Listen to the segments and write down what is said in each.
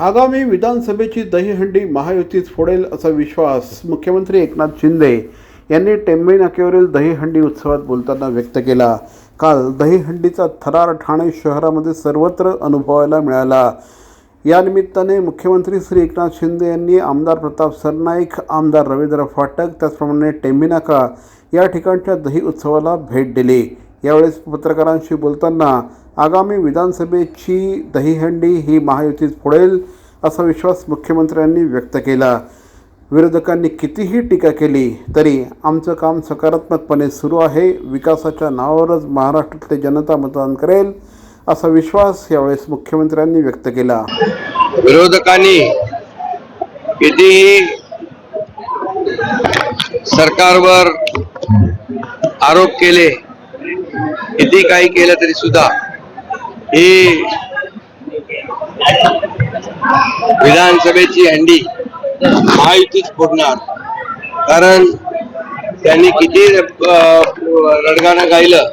आगामी विधानसभेची दहीहंडी महायुतीच फोडेल असा विश्वास मुख्यमंत्री एकनाथ शिंदे यांनी टेंबे नाक्यावरील दहीहंडी उत्सवात बोलताना व्यक्त केला. काल दहीहंडीचा थरार ठाणे शहरामध्ये सर्वत्र अनुभवायला मिळाला. यानिमित्ताने मुख्यमंत्री श्री एकनाथ शिंदे यांनी आमदार प्रताप सरनाईक आमदार रवींद्र फाटक त्याचप्रमाणे टेंबीनाका या ठिकाणच्या दही उत्सवाला भेट दिली. यावेळेस पत्रकारांशी बोलताना आगामी विधानसभेची दहीहंडी ही महायुतीत फोडेल असा विश्वास मुख्यमंत्र्यांनी व्यक्त केला. विरोधकांनी कितीही टीका केली तरी आमचं काम सकारात्मकपणे सुरू आहे विकासाच्या नावावरच महाराष्ट्रातली जनता मतदान करेल असा विश्वास यावेळेस मुख्यमंत्र्यांनी व्यक्त केला. विरोधकांनी कितीही सरकारवर आरोप केले किती काही केलं तरी सुद्धा ही विधानसभेची हंडी महायुतीच फोडणार. कारण त्यांनी किती रडगाणं गायलं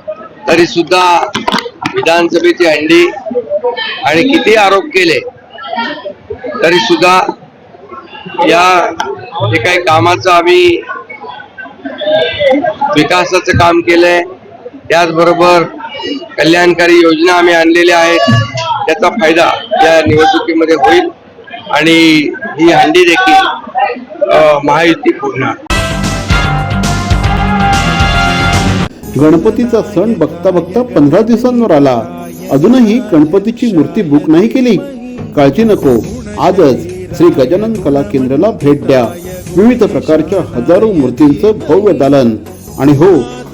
तरी सुद्धा विधानसभेची हंडी आणि किती आरोप केले तरी सुद्धा या जे काही कामाचं आम्ही विकासाचं काम केलंय त्याचबरोबर कल्याणकारी योजना आम्ही आणलेल्या आहेत. त्याचा फायदा या निवडणुकीमध्ये होईल आणि ही हंडी देखील महायुती फोडणार गणपतीचा सण बघता बघता पंधरा दिवसांवर आला. अजूनही गणपतीची मूर्ती बुक नाही केली. काळजी नको. आजच श्री गजानन कला केंद्राला भेट द्या. विविध प्रकारच्या हजारो मूर्तींचं भव्य दालन. आणि हो